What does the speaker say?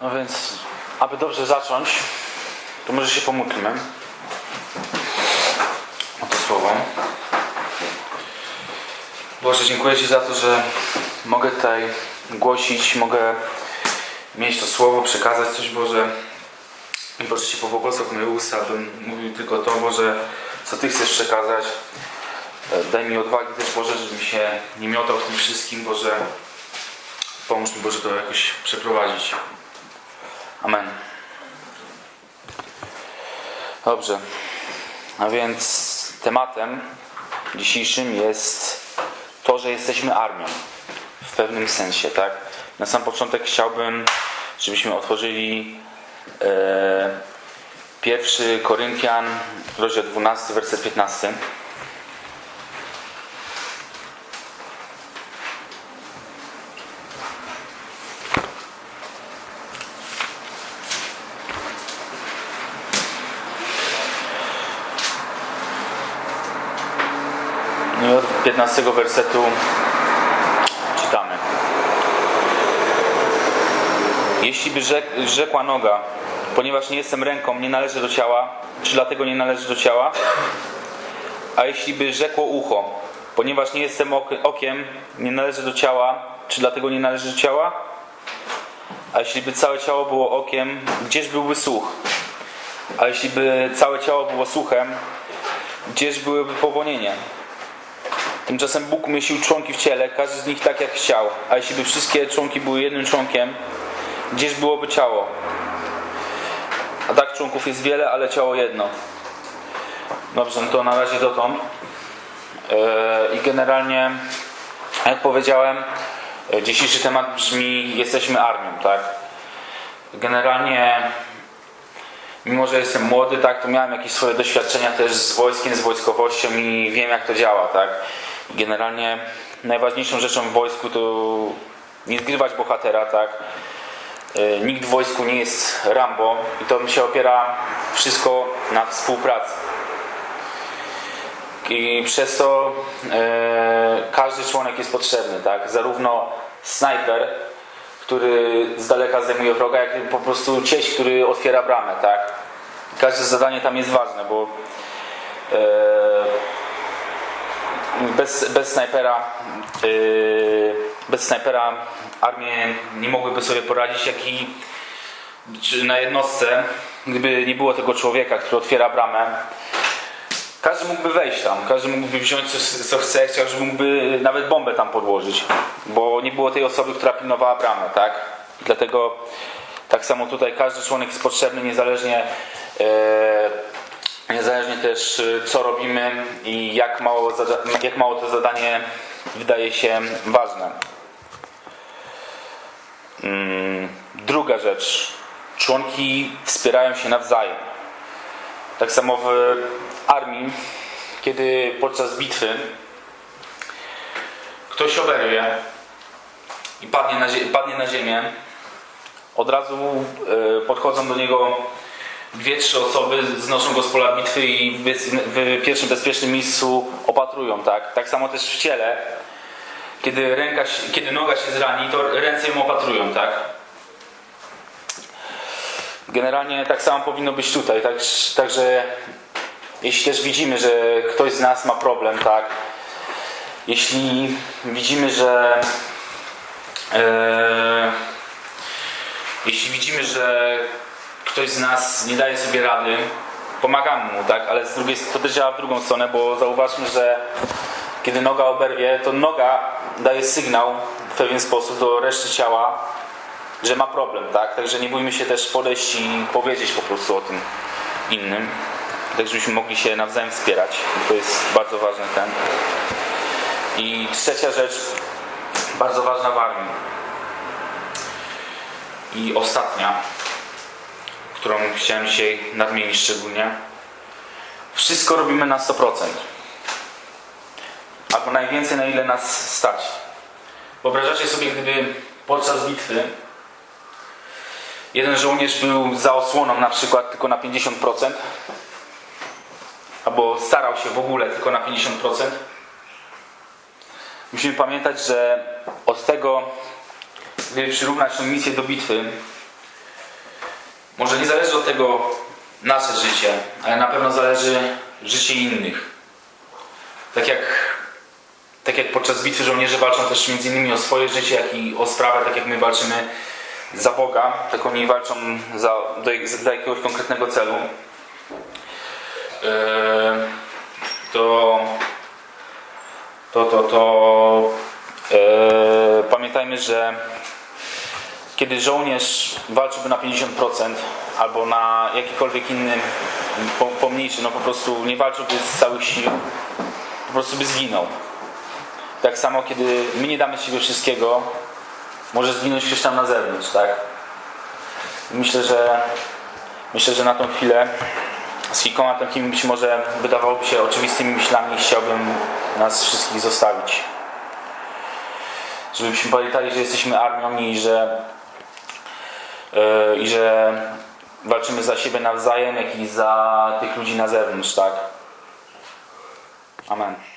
No więc, aby dobrze zacząć, to może się pomódlmy o to słowo. Boże, dziękuję Ci za to, że mogę tutaj głosić, mogę mieć to słowo, przekazać coś, Boże. I proszę Cię, pobłogosław moje usta, bym mówił tylko to, Boże, co Ty chcesz przekazać. Daj mi odwagi też, Boże, żebym się nie miotał w tym wszystkim, Boże. Pomóż mi, Boże, to jakoś przeprowadzić. Amen. Dobrze. A więc tematem dzisiejszym jest to, że jesteśmy armią. W pewnym sensie, tak? Na sam początek chciałbym, żebyśmy otworzyli e, pierwszy Koryntian, rozdział 12, werset 15. 15 wersetu czytamy. Jeśli by rzek, rzekła noga, ponieważ nie jestem ręką, nie należy do ciała, czy dlatego nie należy do ciała? A jeśli by rzekło ucho, ponieważ nie jestem ok- okiem, nie należy do ciała, czy dlatego nie należy do ciała? A jeśli by całe ciało było okiem, gdzież byłby słuch? A jeśli by całe ciało było słuchem, gdzież byłyby powonienie? Tymczasem Bóg umieścił członki w ciele, każdy z nich tak jak chciał. A jeśli by wszystkie członki były jednym członkiem, gdzież byłoby ciało? A tak członków jest wiele, ale ciało jedno. Dobrze, no to na razie dotąd. Yy, I generalnie, jak powiedziałem, dzisiejszy temat brzmi jesteśmy armią, tak? Generalnie, mimo że jestem młody, tak, to miałem jakieś swoje doświadczenia też z wojskiem, z wojskowością i wiem jak to działa, tak? Generalnie najważniejszą rzeczą w wojsku to nie zgrywać bohatera, tak? Yy, Nikt w wojsku nie jest Rambo i to się opiera wszystko na współpracy. I przez to e, każdy członek jest potrzebny, tak? Zarówno snajper, który z daleka zdejmuje wroga, jak po prostu cieś, który otwiera bramę, tak? Każde zadanie tam jest ważne, bo e, bez, bez snajpera e, bez snajpera armie nie mogłyby sobie poradzić, jak i na jednostce, gdyby nie było tego człowieka, który otwiera bramę, każdy mógłby wejść tam, każdy mógłby wziąć co, co chce, żeby mógłby nawet bombę tam podłożyć, bo nie było tej osoby, która pilnowała bramę, tak? Dlatego tak samo tutaj każdy członek jest potrzebny, niezależnie e, niezależnie też e, co robimy i jak mało, jak mało to zadanie wydaje się ważne. Mm, Druga rzecz. Członki wspierają się nawzajem. Tak samo w armii, kiedy podczas bitwy ktoś oberwie i padnie na, padnie na ziemię, od razu e, podchodzą do niego dwie, trzy osoby, znoszą go z pola bitwy i w, pierwszym bezpiecznym miejscu opatrują. Tak, tak samo też w ciele. Kiedy, ręka, kiedy noga się zrani, to ręce ją opatrują, tak? Generalnie tak samo powinno być tutaj, tak, także jeśli też widzimy, że ktoś z nas ma problem, tak, jeśli widzimy, że e, jeśli widzimy, że ktoś z nas nie daje sobie rady, pomagamy mu, tak, ale z drugiej to też działa w drugą stronę, bo zauważmy, że kiedy noga oberwie, to noga daje sygnał w pewien sposób do reszty ciała, że ma problem, tak? Także nie bójmy się też podejść i powiedzieć po prostu o tym innym, tak żebyśmy mogli się nawzajem wspierać. To jest bardzo ważny ten. I trzecia rzecz, bardzo ważna w armii. I ostatnia, którą chciałem dzisiaj nadmienić szczególnie. Wszystko robimy na 100%. Albo najwięcej, na ile nas stać. Wyobrażacie sobie, gdyby podczas bitwy jeden żołnierz był za osłoną na przykład tylko na 50%, albo starał się w ogóle tylko na 50%. Musimy pamiętać, że od tego, gdy przyrównać tę misję do bitwy, Może nie zależy od tego nasze życie, ale na pewno zależy życie innych. Tak jak, tak jak podczas bitwy żołnierze walczą też między innymi o swoje życie, jak i o sprawę, tak jak my walczymy za Boga, tak oni walczą za, do, dla jakiegoś konkretnego celu. Yy, to to, to, to yy, pamiętajmy, że kiedy żołnierz walczyłby na 50% albo na jakikolwiek inny po- pomniejszy, no po prostu nie walczyłby z całych sił, po prostu by zginął. Tak samo kiedy my nie damy z siebie wszystkiego, może zginąć ktoś tam na zewnątrz, tak? Myślę, że myślę, że na tą chwilę z kilkoma takimi być może wydawałoby się oczywistymi myślami chciałbym nas wszystkich zostawić. Żebyśmy pamiętali, że jesteśmy armią i że yy, i że walczymy za siebie nawzajem, jak i za tych ludzi na zewnątrz, tak? Amen.